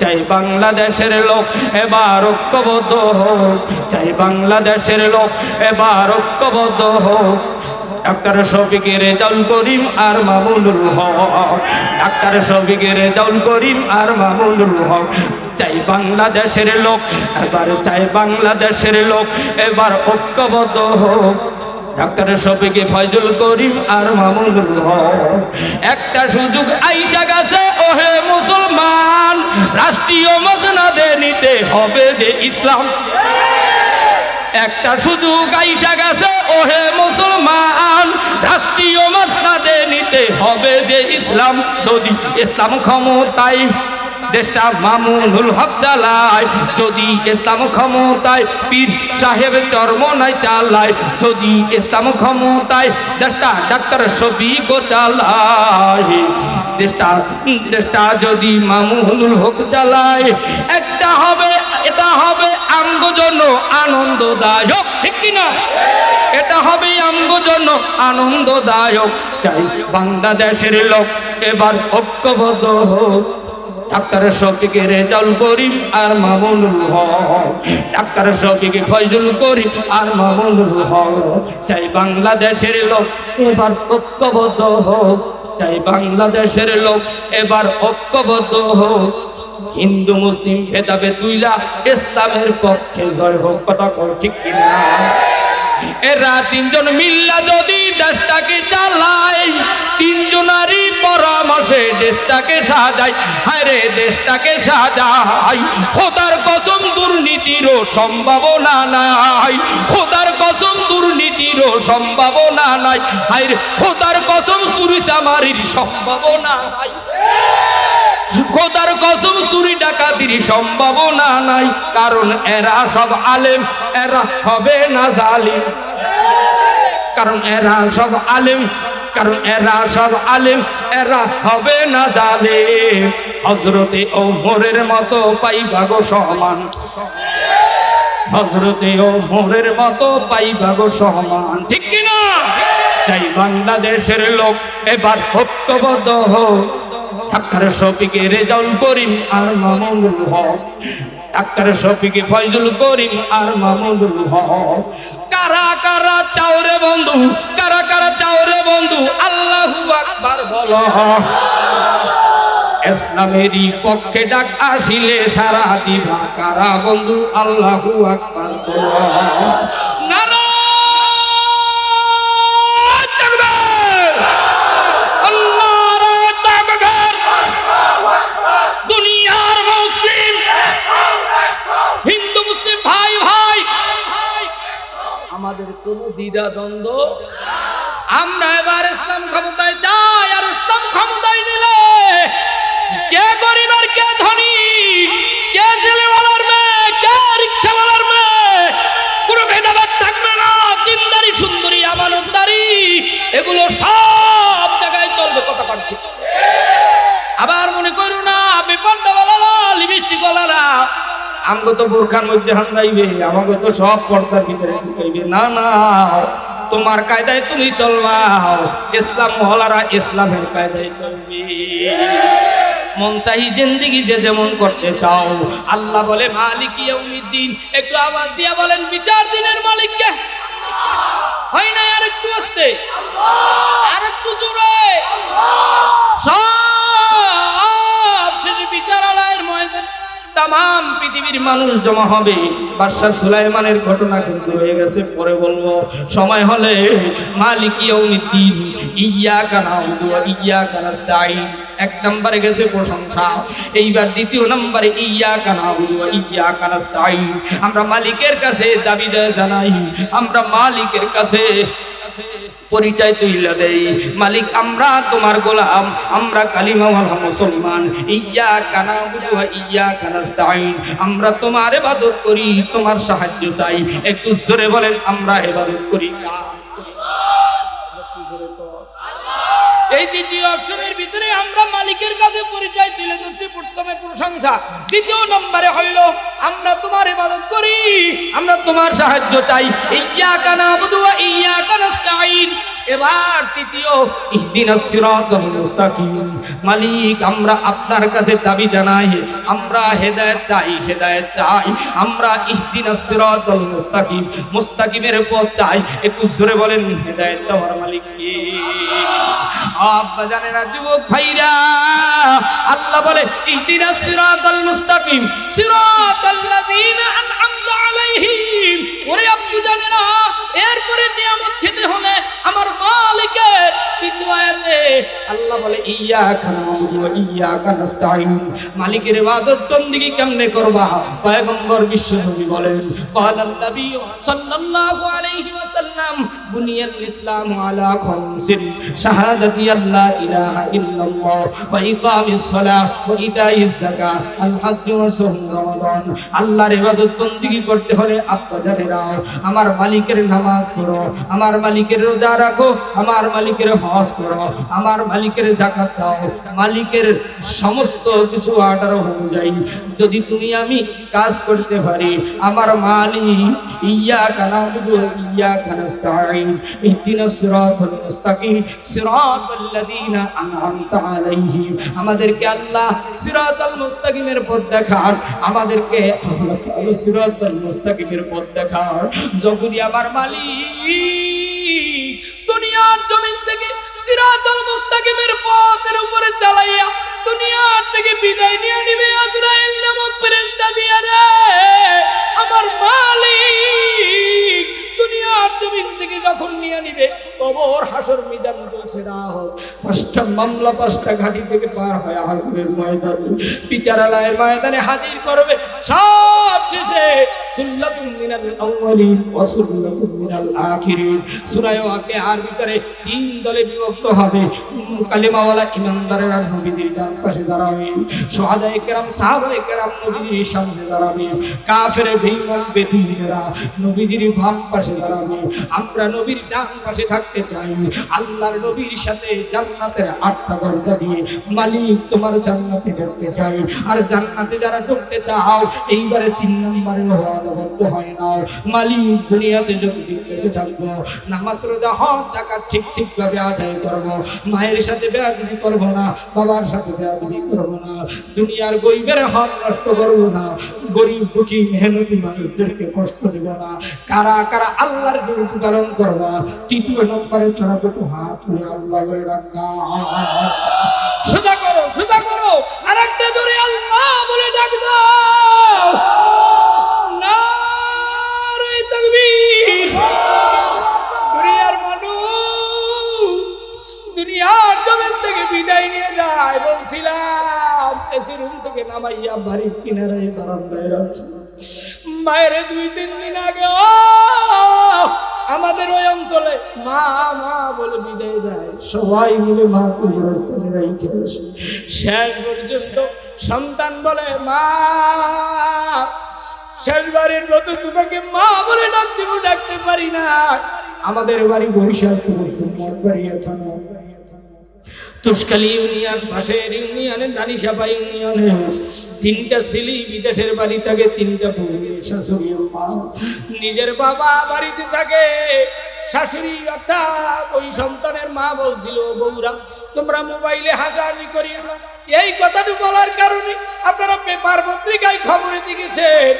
চাই বাংলাদেশের লোক এবার ঐক্যবদ্ধ হোক। চাই বাংলাদেশের লোক এবার ঐক্যবদ্ধ হোক। ডাক্তার শফিকের রেজাউল করিম আর মামুনুল হক। ডাক্তার শফিকের রেজাউল করিম আর মামুনুল হক। চাই বাংলাদেশের লোক এবার, চাই বাংলাদেশের লোক এবার ঐক্যবদ্ধ হোক। ডাক্তার শফিকে ফয়জুল করিম আর মামুনুল হক। একটা সুযোগ আইসা গেছে ওহে মুসলমান, রাষ্ট্রীয় মসনাদে নিতে হবে যে ইসলাম। একটা শুধু আইসা গেছে, ওহে মুসলমান, রাষ্ট্রীয় মসনাদে নিতে হবে যে ইসলাম। যদি ইসলাম ক্ষমতায়, দেশটা মামুনুল হক চালায়। যদি ইসলাম ক্ষমতায়, পীর সাহেব চর্ম নাই চালায়। যদি ইসলাম ক্ষমতায়, দেশটা ডাক্তার শফিকও চালায়। দেশটা দেশটা যদি মামুনুল হক চালায় একটা হবে, এটা হবে আঙ্গ জন্য আনন্দদায়ক, ঠিক কিনা এটা হবে আঙ্গ জন্য আনন্দদায়ক। চাই বাংলাদেশের লোক এবার ঐক্যবদ্ধ হোক। ডাক্তার শফিকে রেজাল করিম আর মামুনুল হক। ডাক্তার শফিকে ফয়জুল করিম আর মামুনুল হক। চাই বাংলাদেশের লোক এবার ঐক্যবদ্ধ হোক। চাই বাংলাদেশের লোক এবার ঐক্যবদ্ধ হোক। হিন্দু, মুসলিম, ভেদাভেদ তুইলা ইসলামের পক্ষে জয় হোক। কথা ঠিক কিনা? এরা তিনজন মিল্লা যদি দেশটাকে চালায়, তিনজনারই পরামর্শে দেশটাকে সাজাই হায় রে, দেশটাকে সাজাই খোদার কসম দুর্নীতিরও সম্ভাবনা নাই। খোদার কসম দুর্নীতিরও সম্ভাবনা নাই। হায় রে, খোদার কসম চুরি চামারির সম্ভাবনা নাই। খোদার কসম, চুরি ডাকাতির সম্ভাবনা নাই। কারণ এরা সব আলেম, এরা হবে না জালিম। কারণ এরা সব আলেম, কারণ এরা সব আলেম, এরা হবে না জালিম। হজরতে ও মোরের মতো পাইবাগো সমান। হজরতে ও মোরের মতো পাইবাগো সমান। ঠিক কিনা? চাই বাংলাদেশের লোক এবার ঐক্যবদ্ধ হোক ডাক্তার শফিকে রেজাউল করিম আর মামুনুল হক। ডাক্তার শফিকে ফয়জুল করিম আর মামুনুল হক। কারা কারা চাওরে বন্ধু? কারা কারা চাওরে বন্ধু? আল্লাহু আকবার বলো। ইসলামেরই পক্ষে ডাক আসিলে সারা দিবা কারা বন্ধু? আল্লাহু আকবার বলো। দ্বিধা দ্বন্দ্ব আমরা এবার ইসলাম ক্ষমতায় চাই আর ইসলাম ক্ষমতায় নিলে কে গরিব আমগো তো বোরখার মধ্যে হান্দাইবে আমাকে তো সব পর্দার ভিতরে ঢুকাইবে। না না, তোমার কায়দায় তুমি চলবা ইসলাম হলারা ইসলামের কায়দায় চলবে। মন চাহি জিন্দিগি যে যেমন করতে চাও। আল্লাহ বলে, মালিক ইয়াউমিদ্দিন, একটু আওয়াজ দিয়া বলেন, বিচার দিনের মালিককে হয় না আর একটু আসতে? আর একটু জোরে? সব তাম পৃথিবীর মানুষ জমা হবে। বাদশাহ সুলাইমানের ঘটনা কিন্তু হয়ে গেছে, পরে বলব। সময় হলে মালিক ইয়াউমিদ্দিন ইয়া কানা ইয়া কানাস্তাইন এক নম্বরে গেছে প্রশংসা, এইবার দ্বিতীয় নম্বরে ইয়া কানা ইয়া কানাস্তাইন আমরা মালিকের কাছে দাবি জানাই, আমরা মালিকের কাছে পরিচয় তুইলা দেই। মালিক, আমরা তোমার গোলাম, আমরা কালিমাওয়ালা মুসলমান। ইয়া কানা বুধু ইয়া কানাস্তাইন আমরা তোমার এবাদত করি, তোমার সাহায্য চাই। একটু জোরে বলেন, আমরা এবাদত করি এই দ্বিতীয় অপশনের ভিতরে আমরা মালিকের কাছে পরিচয় তুলে ধরছি প্রথমে প্রশংসা। দ্বিতীয় নম্বরে হইল, আমরা তোমার ইবাদত করি, আমরা তোমার সাহায্য চাই। ইয়া কানা বুধু ইয়া কানাস্তাইন এবার তৃতীয় ইহদিনাস সিরাতাল মুস্তাকিম। মালিক, আমরা আপনার কাছে দাবি জানাই, আমরা হেদায়েত চাই হেদায়েত চাই। আমরা ইহদিনাস সিরাতাল মুস্তাকিম, মুস্তাকিমের পথ চাই। একটু জোরে বলেন, হেদায়েত দেওয়ার মালিক কে? আব্বা জানে না যুবক আল্লাহ বলে ইহদিনাস সিরাতাল মুস্তাকিম আনআমতা আলাইহিম। ওরে আব্বু না এরপরে নিয়ামত খেতে হলে আমার মালিকের দ্বিতীয় আয়াতে আল্লাহ বলে ইয়াকা নাস্তাঈন। মালিকের ইবাদত বন্দেগী কেমনে করবা? পয়গম্বর বিশ্ব নবী বলেন ইসলাম আলা খামসিন, শাহাদাতি আল্লা ইলাহা ইল্লাল্লাহ, ওয়া ইকামিস সালাহ, ওয়া ইতাইজ যাকাত আল হজ্জ ওয়া সাওম রমাদান। আল্লাহর ইবাদত বন্দেগী করতে হলে আমার মালিকের নামাজ পড়ো, আমার মালিকের রোজা রাখো, আমার মালিকের হজ করো, আমার মালিকের জাকাত দাও। মালিকের সমস্ত কিছু অর্ডার অনুযায়ী যদি তুমি আমি কাজ করতে পারি, আমার মালিক ইয়া কানাবুদু ইয়া কানাস্তাইন ইহদিনাস সিরাতাল মুস্তাকিম সিরাতাল্লাযীনা আনআমতা আলাইহিম। আমাদেরকে আল্লাহ সিরাতাল মুস্তাকিমের পথ দেখান। আমাদেরকে আল্লাহ তাআলা সিরাতাল মুস্তাকিমের পথ দেখান। যখনই আমার মালিক দুনিয়ার জমিন থেকে সিরাতাল মুস্তাকিমের পথের উপরে চালাইয়া দুনিয়ার থেকে বিদায় নিয়ে নিবে আজরাইল নামক ফেরেশতা দিয়া রে। আমার মালিক, দুনিয়ার জমিন থেকে যখন নিয়ে নিবে, কবর, হাসর, মিজান চলছে না পাঁচটা মামলা পাঁচটা ঘাটি থেকে পার হয়ে হাজবের ময়দানে। বিচারালয়ের ময়দানে হাজির করবে। সব শেষে আমরা নবীর ডান পাশে থাকতে চাই। আল্লাহর নবীর সাথে জান্নাতের আটটা দরজা দিয়ে মালিক তোমার জান্নাতে ঢুকতে চাই। আর জান্নাতে যারা ঢুকতে চাও, এইবারে তিন নম্বরে ওয়াদাবদ্ধ হয় না। মালিক দুনিয়াতে যতদিন বেঁচে থাকব, নামাজ রোজা হক টাকা ঠিক ঠিক ভাবে আদায় করব। মায়ের সাথে বেয়াদবি করব না, বাবার সাথে বেয়াদবি করব না। দুনিয়ার গরিবের হক নষ্ট করব না। গরিব, দুঃখী, মেহনতি মানুষদেরকে কষ্ট দেব না। কারা কারা আল্লাহর বিরুদ্ধে পালন করবা? তৃতীয় নম্বরে তারা দুটো হাত তুলে আল্লাহ রাখা সোজা করো। নামাইয়া বাড়ির কিনারে বারান্দায় রাখছি। মায়ের দুই তিন দিন আগে আমাদের ওই অঞ্চলে মা মা বলে বিদায় দেয়। সবাই মিলে মা আসে। শেষ পর্যন্ত সন্তান বলে, মা শেষবারের মতো তোমাকে মা বলে ডাক দিব ডাকতে পারি না। আমাদের বাড়ি বরিশাল বাড়ি থানা তুষ্কালি ইউনিয়ন, পাশের ইউনিয়নে দানিসাপা ইউনিয়নে। তিনটা ছেলে বিদেশের বাড়ি থাকে, তিনটা শাশুড়ি নিজের বাবা বাড়িতে থাকে, শাশুড়ি অর্থাৎ ওই সন্তানের মা বলছিল বউরা, তোমরা মোবাইলে হাসাহাসি করিও না। এই কথাটি বলার কারণে আপনারা পেপার পত্রিকায় খবরে দিয়েছেন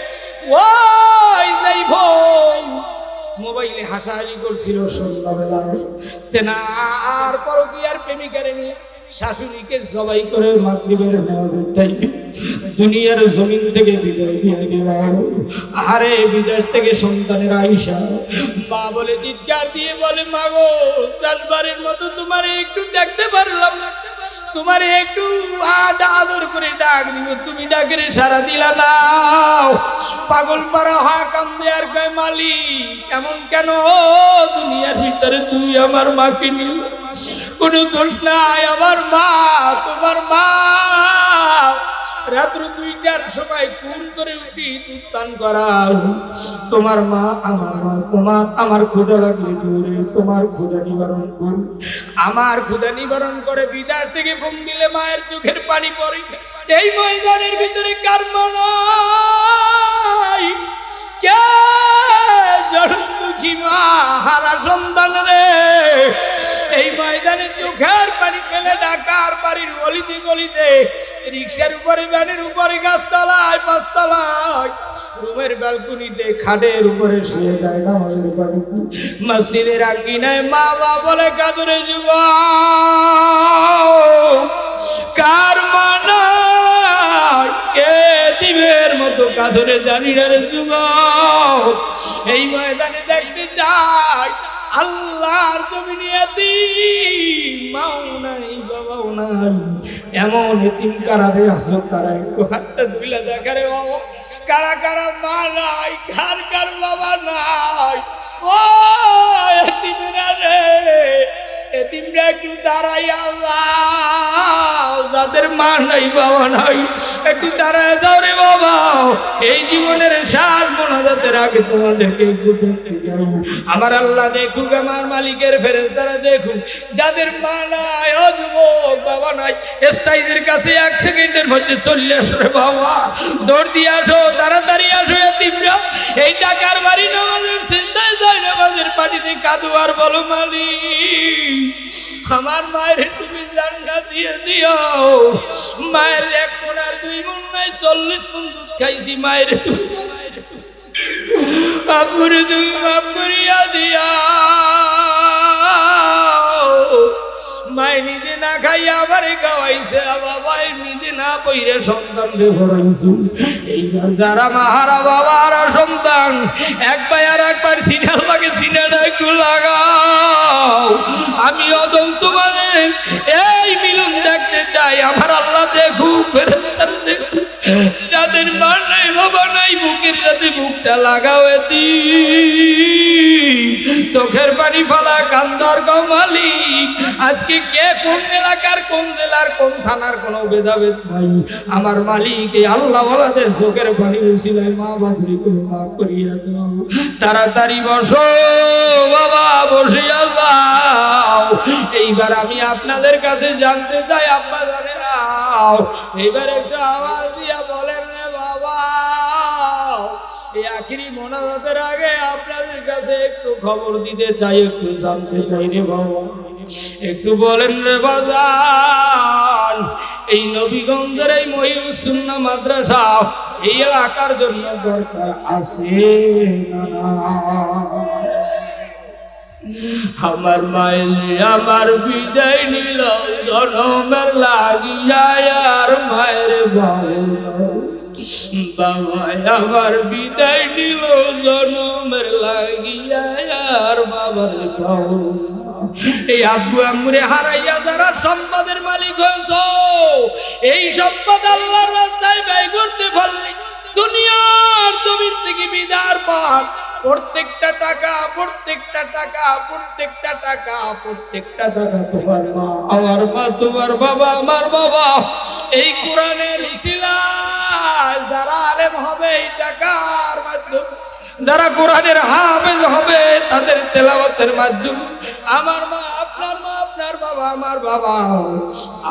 ওই যাই ভোগ মোবাইলে হাসাহাসি করছিল সন্ধ্যাবেলা তেনার পরকিয়ার প্রেমিকারে নিয়ে শাশুড়িকে জবাই করে মাতৃবের দুনিয়ার জমিন থেকে বিদায় দিয়ে গেল। আরে বিদেশ থেকে সন্তানের আইসা মা বলে, চিৎকার দিয়ে বলে, মাগো চাষবারের মতো তোমার একটু দেখতে পারলাম না। তোমার একটু আদর করে ডাক দিব। তুমি ডাকের সারা দিলা না পাগল পারা হা কান্দে আর কয়, মালিক, এমন কেন? দুনিয়ার ভিতরে তুমি আমার মাকে নিল। কোনো দোষ নাই, আমার মা, তোমার মা রাত্র দুইটার সময় কোন করে উঠি দুধ পান করাও তোমার মা আমার মা তোমার আমার ক্ষুদা লাগলে দূরে, তোমার ক্ষুদা নিবারণ করুন আমার ক্ষুদা নিবারণ করে বিদার থেকে ফোন দিলে মায়ের চোখের পানি পড়ে। এই ময়দানের ভিতরে কার মানাই কে জনম দুঃখী মা, হারা সন্তান রে? রিক্সার উপরে, ভ্যানের উপরে, গাছতলায়, পাঁচতলায়, রুমের ব্যালকনিতে, খাটের উপরে শুয়ে যায় নামাজের পানি মসজিদের আঙ্গিনায় মা মা বলে, কাদরে যুব কার কে দিবের মতো কাদরে জানি না রে যুব এই ময়দানে দেখতে চাই আল্লাহর জমিনে মাও নাই, বাবাও এমন এতিম কারারে আসো তারা একটু হাতটা ধুইলা দেখা রে বাবা। কারা কারা মা নাই, কার কার বাবা নাই? ও, এতিমরা রে, এতিমরা একটু দাঁড়াইয়া যাও যাদের মা নাই, বাবা নাই, একটু দাঁড়ায় যাও রে বাবা। এই জীবনের সার মোনাজাতের আগে তোমাদেরকে একটু দেখতে যাও। আমার আল্লাহ দেখুক, আমার মালিকের ফেরেস তারা দেখুক। যাদের মা নাই, ও যুবক, বাবা নাই স্টাইজের কাছে এক সেকেন্ডের মধ্যে চলে আসো রে বাবা। দৌড় দিয়ে আসো তাড়াতাড়ি আসো এতিমরা এই টাকার বাড়ি নামাজের চিন্তায় যায়, নামাজের পাটিতে কাদু আর বলো মালিক। আমার মায়ের তুমি জান্না দিয়ে দিও। মায়ের এক মন আর দুই মন নাই, চল্লিশ মন দুধ খাইছি মায়ের তুমি। বাপুরে তুমি বাপুরিয়া দিয়া মায় নিজে না খাইয়া আমারে খাওয়াইছে বাবাই নিজে না পইরে সন্তান ফরাইছে এইবার যারা মাহারা বাবার সন্তান একবার আর একবার সিনার লাগে সিনাটা একটু লাগাও। আমি অদম তোমাদের এই মিলন দেখতে চাই, আমার আল্লাহ দেখুক যাদের মা নাই, বাবা নাই, বুকের সাথে বুকটা লাগাও এতি চোখের পানি ফালা কান্দার মালিক। আজকে কে কোন এলাকার, কোন জেলার, কোন থানার কোন ভেদাভেদ নাই। আমার মালিক এই আল্লাহ বলাদের চোখের পানি উচিলায় মা বাবুরি করিয়া দাও। তাড়াতাড়ি বসো, বাবা বসিয়া যাও এইবার আমি আপনাদের কাছে জানতে চাই, আব্বা জানেরাও এইবার একটু আওয়াজ দিয়া বলেন রে বাবা। এই আখিরি মোনাজাতের আগে আপনাদের কাছে একটু খবর দিতে চাই, একটু জানতে চাই রে বাবা একটু বলেন রে বাজান, এই নবীগঞ্জের এই মহিউসুন্না মাদ্রাসা এই এলাকার জন্য দরকার আছে? আমার মায়ের আমার বিদায় নিল, জনমের লাগিয়া আর মায়ের বাবা বাবা আমার বিদায় নিল জনমের লাগিয়া, আর বাবার পাও এই আব্বু আম্মুরে হারাইয়া যারা সম্পদের মালিক হয়েছ, এই সম্পদ আল্লাহর রাস্তায় ব্যয় করতে পারলি দুনিয়ার জমিন থেকে বিদার পর প্রত্যেকটা টাকা প্রত্যেকটা টাকা প্রত্যেকটা টাকা প্রত্যেকটা টাকা তোমার মা, আমার মা, তোমার বাবা, আমার বাবা। এই কোরআনের উসিলায় যারা আলেম হবে এই টাকার মাধ্যমে, যারা কোরআনের হাফেজ হবে তাদের তেলাওয়াতের মাধ্যমে, আমার মা, আপনার মা, আপনার বাবা, আমার বাবা।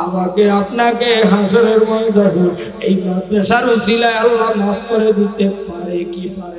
আমাকে, আপনাকে হাসরের ময়দানে এই মাদ্রাসার উসিলায় আল্লাহ মাফ করে দিতে পারে কি পারে